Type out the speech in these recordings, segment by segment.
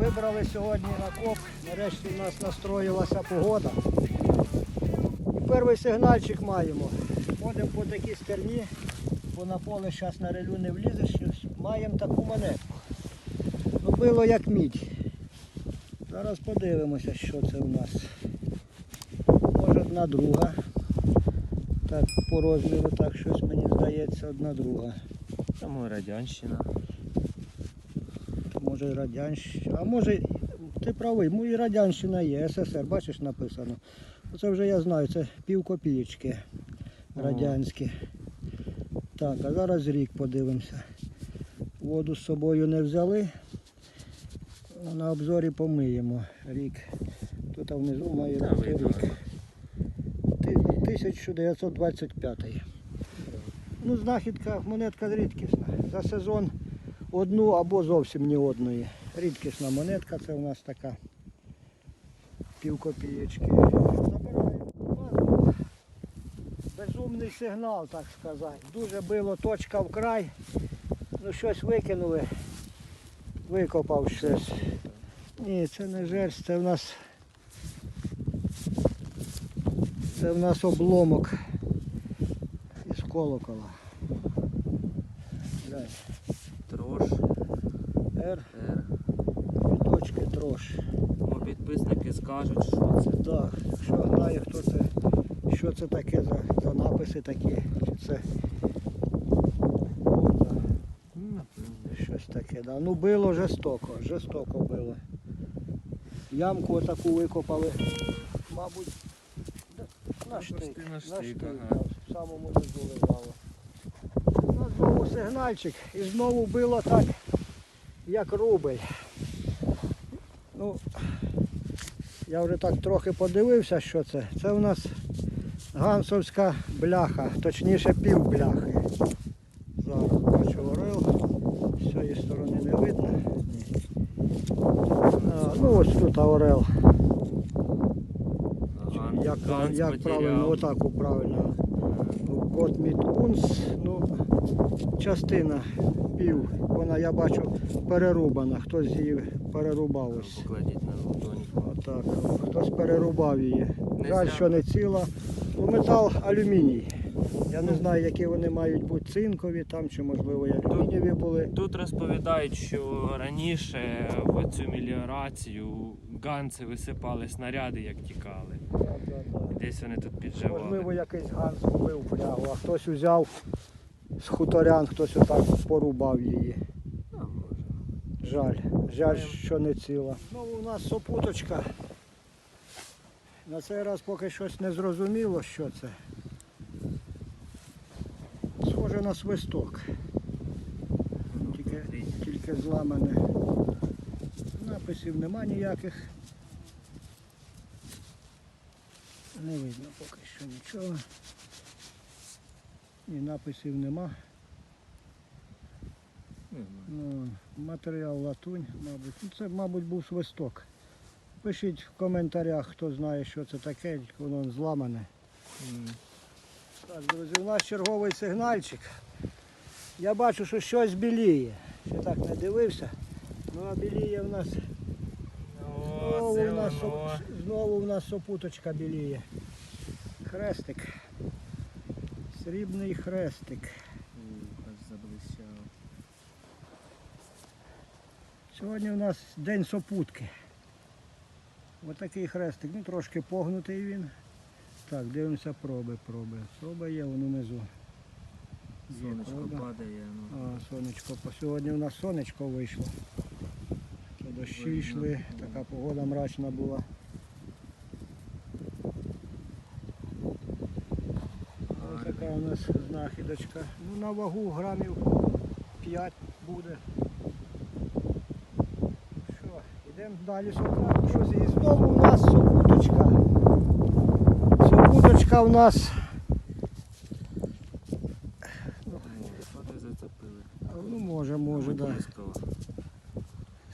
Вибрали сьогодні на коп. Нарешті в нас настроїлася погода. І перший сигнальчик маємо. Ходимо по такій стерні, бо на поле зараз на релю не влізеш. Маємо таку монетку. Ну, було як мідь. Зараз подивимося, що це у нас. Може одна друга. Так, по розміру, так щось мені здається, одна друга. Там радянщина. Може і радянщина. А може, ти правий, і радянщина є, СССР, бачиш написано. Це вже я знаю, це пів копієчки радянські. Так, а зараз рік подивимося. Воду з собою не взяли. На обзорі помиємо. Рік. Тут внизу має бути рік. 1925. Ну, знахідка, монетка рідкісна. За сезон одну або зовсім ні одної. Рідкісна монетка, це у нас така півкопієчки. Забираємо. Безумний сигнал, так сказати. Дуже било точка в край. Ну щось викинули. Викопав щось. Ні, це не жерсть, це в нас. Це в нас обломок із колокола. Глянь. Трош. Р, Р. точки трош. Ну, підписники скажуть, що це. Так, якщо знає, хто це, що це таке за, за написи такі, чи це щось таке. Да. Ну било жорстоко, жорстоко било. Ямку отаку викопали, мабуть, на штик. На На штик, штик, ага. в самому низу лежало. Знову сигнальчик і знову било так, як рубль. Ну, я вже так трохи подивився, що це. Це у нас гансовська бляха, точніше пів бляхи. Зараз бачу орел. З цієї сторони не видно. Ні. А, ну ось тут орел. Як, як правильно, отак правильно. Кот мітунс, ну, частина пів. Вона, я бачу, перерубана. Хтось її перерубав ось. Отак. Хтось перерубав її. Жаль, що не ціла. Ну, метал алюміній. Я не знаю, які вони мають бути цинкові там, чи можливо і алюмінієві були. Тут розповідають, що раніше в цю меліорацію ганці висипали снаряди, як тікали. Десь вони тут підживали. Можливо, якийсь ганс купив прягу, а хтось узяв з хуторян, хтось отак порубав її. Жаль. Жаль, що не ціла. Знову у нас сопуточка. На цей раз поки щось не зрозуміло, що це. Схоже на свисток. Тільки, тільки зламане. Написів нема ніяких. Не видно поки що нічого. Ні, написів нема. Ну, матеріал латунь, мабуть. Ну, це, мабуть, був свисток. Пишіть в коментарях, хто знає, що це таке, воно зламане. Так, друзі, у нас черговий сигнальчик. Я бачу, що щось біліє. Ще так не дивився. Ну а біліє в нас О, знову, в нас, знову в нас сопуточка біліє. Хрестик. Срібний хрестик. Сьогодні у нас день сопутки. Отакий хрестик, ну трошки погнутий він. Так, дивимося проби, проби. Проба є вон унизу. Сонечко падає. Ну. А, сонечко. Сьогодні у нас сонечко вийшло. Дощі йшли, така погода мрачна була. Ось у нас знахідочка. Ну на вагу грамів 5 буде. Що, йдемо далі шукати. Щось і знову у нас сопуточка. Сопуточка у нас. Ну може, може, так. Да.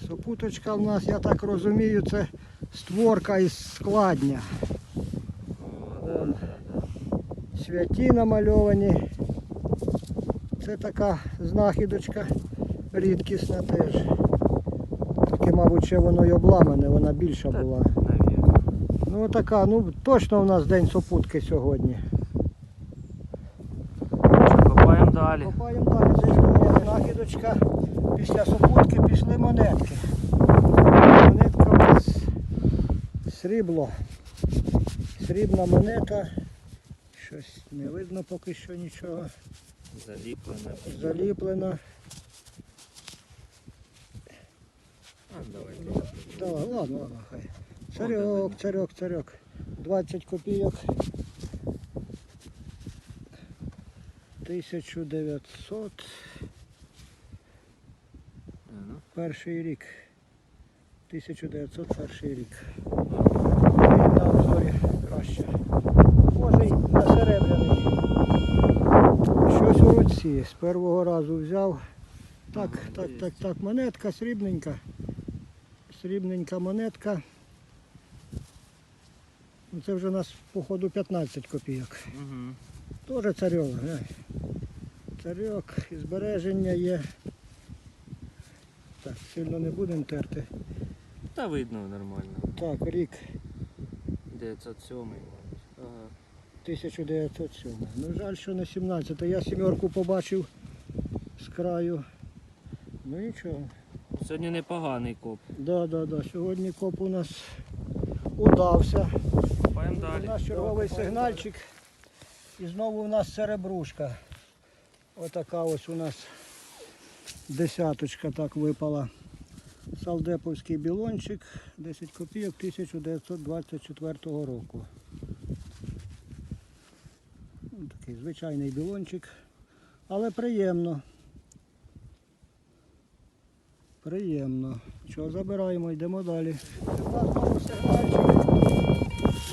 Сопуточка в нас, я так розумію, це створка із складня. О, да, да, да. Святі намальовані. Це така знахідочка рідкісна теж. Таке мабуть, ще воно й обламане, вона більша була. Ну така, ну точно у нас день сопутки сьогодні. Копаємо далі. Копаємо далі, це є знахідочка. Після сопутки пішли монетки. Монетка у нас срібло. Срібна монета. Щось не видно поки що нічого. Заліплене. Заліплена. А, давайте. Давай, ладно, ладно, хай. Царьок, царьок, царьок. 20 копійок. 1900 ну. перший рік. 1901 рік. І на обзорі краще. Може й на серебряний. Щось у руці. З першого разу взяв. Так, так, так, так. Монетка срібненька. Срібненька монетка. Ну, Це вже у нас, походу, 15 копійок. Угу. Тоже царьок, глянь. Царьок, і збереження є. Так, сильно не будемо терти. Та видно нормально. Так, рік 907 мабуть. Ага. 1907. Ну жаль, що не 17. Я сімерку побачив з краю. Ну нічого. Сьогодні непоганий коп. Да, да, да. Сьогодні коп у нас удався. Копаємо У нас черговий сигнальчик. І знову у нас серебрушка. Отака ось у нас десяточка так випала. Салдеповський білончик, 10 копійок 1924 року. Ну, Такий звичайний білончик, але приємно. Приємно. Що, забираємо, йдемо далі.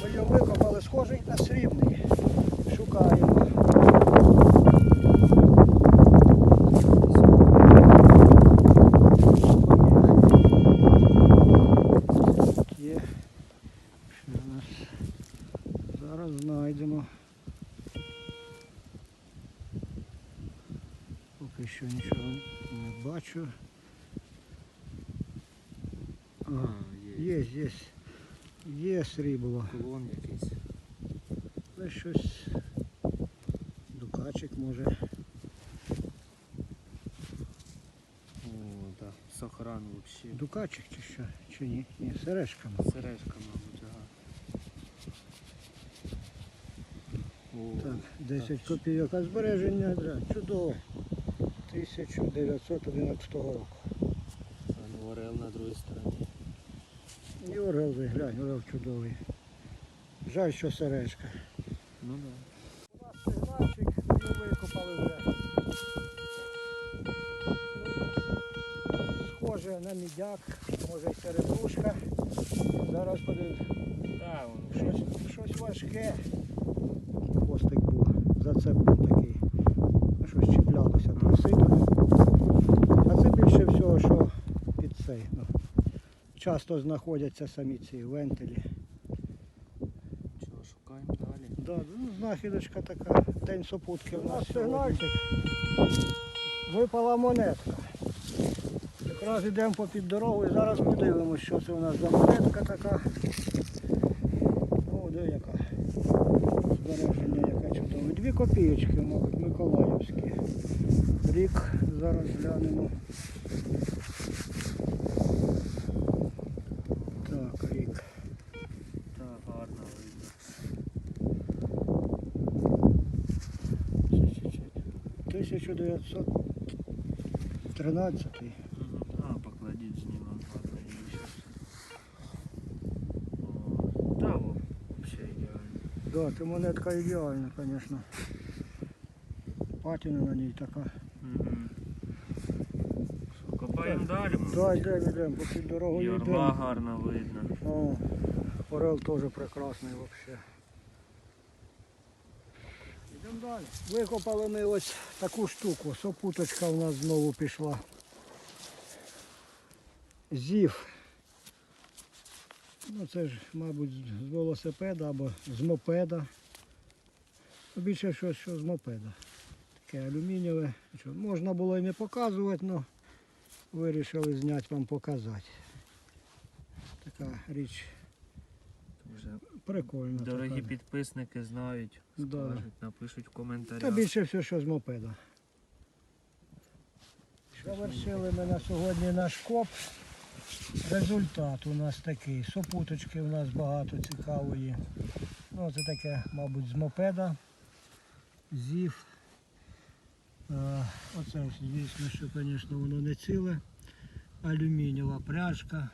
Ми його викопали, схожий на срібний. Шукаємо. Є. Що у нас? Зараз знайдемо. Поки що нічого бачу. А, Є, є. Є срібло. Клон якийсь. Але щось дукачик може. О, так. Сохран взагалі. Дукачик чи що? Чи ні? Ні, сережка. Сережка, мабуть, ага. О, Так, 10 копійок, а збереження да, чудово. 1911 року. а ну, орел на другій стороні. І орел, глянь, орел чудовий. Жаль, що сережка. Ну так. У нас сигнальчик, ми викопали вже. Схоже на мідяк, може й серебрушка. Зараз подивимось. Щось, щось важке. Хвостик був, зацеп був такий. Ну, Щось чіплялося там сито. А це більше всього, що під цей. Ну, часто знаходяться самі ці вентилі. Чого, шукаємо далі. Да, ну, знахідочка така, день сопутки у нас сигнальчик. Випала монетка. Якраз йдемо по під дорогу і зараз подивимося, що це у нас за монетка така. О, де яка. Збереження яка чудова. Дві копійочки, мабуть, Миколаївські. Рік зараз глянемо. 1913. Мгм. А, покладіть знімемо гарно її щас. О, Та, во, взагалі ідеально. Да, це монетка ідеальна, звісно. Патіна на ній така. Мгм. Що, Копаємо далі. може? Да, йдемо, йдемо, по під дорогою Юрба йдемо. гарно видно. О, орел теж прекрасний взагалі. Викопали ми ось таку штуку. Сопуточка у нас знову пішла. Зів. Ну це ж, мабуть, з велосипеда або з мопеда. Ну, Більше щось, що з мопеда. Таке алюмінієве. Можна було і не показувати, але вирішили зняти вам показати. така річ Вже прикольна. дорогі така. підписники знають, Да. скажуть, напишуть в Та коментарях. більше все, що з мопеда. Завершили ми на сьогодні наш коп. Результат у нас такий. Сопуточки у нас багато цікавої. Ну, це таке, мабуть, з мопеда. Зів. Е, Оце, звісно, що, звісно, воно не ціле. Алюмінієва пряжка.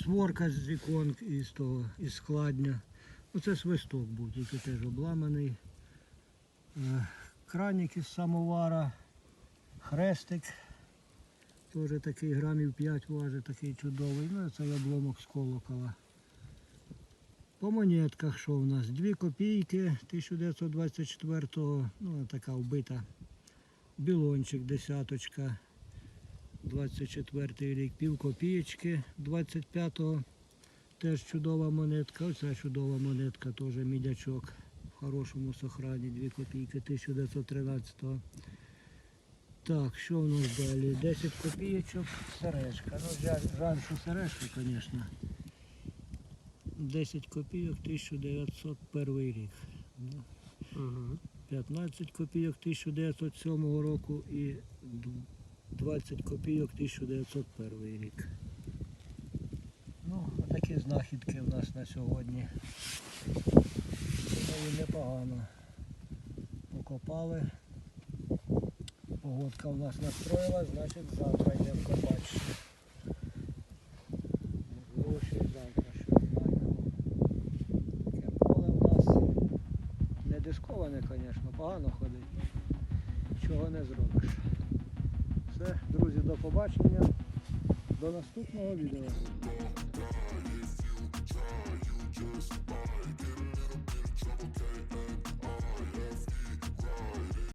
Створка з вікон із того, із складня. Оце свисток був, тільки теж обламаний. Е, Краник із самовара, хрестик. Теж такий грамів 5 важить, такий чудовий. Ну, і цей обломок з колокола. По монетках що в нас? 2 копійки 1924-го, ну така вбита. Білончик, десяточка. 24 рік, пів копієчки 25-го. Теж чудова монетка. Оця чудова монетка, теж мідячок. В хорошому сохрані, 2 копійки 1913-го. Так, що в нас далі? 10 копійочок, сережка. Ну, жаль, жаль що сережка, звісно. 10 копійок 1901 рік. Ну, Угу. 15 копійок 1907 року і 20 копійок 1901 рік. Ну, такі знахідки в нас на сьогодні. Ну, непогано. Покопали. Погодка в нас настроїла, значить завтра йдемо копати. Можливо, завтра щось знайдемо. Таке в нас не дисковане, звісно, погано ходить. Чого не зробиш все, друзі, до побачення, до наступного відео.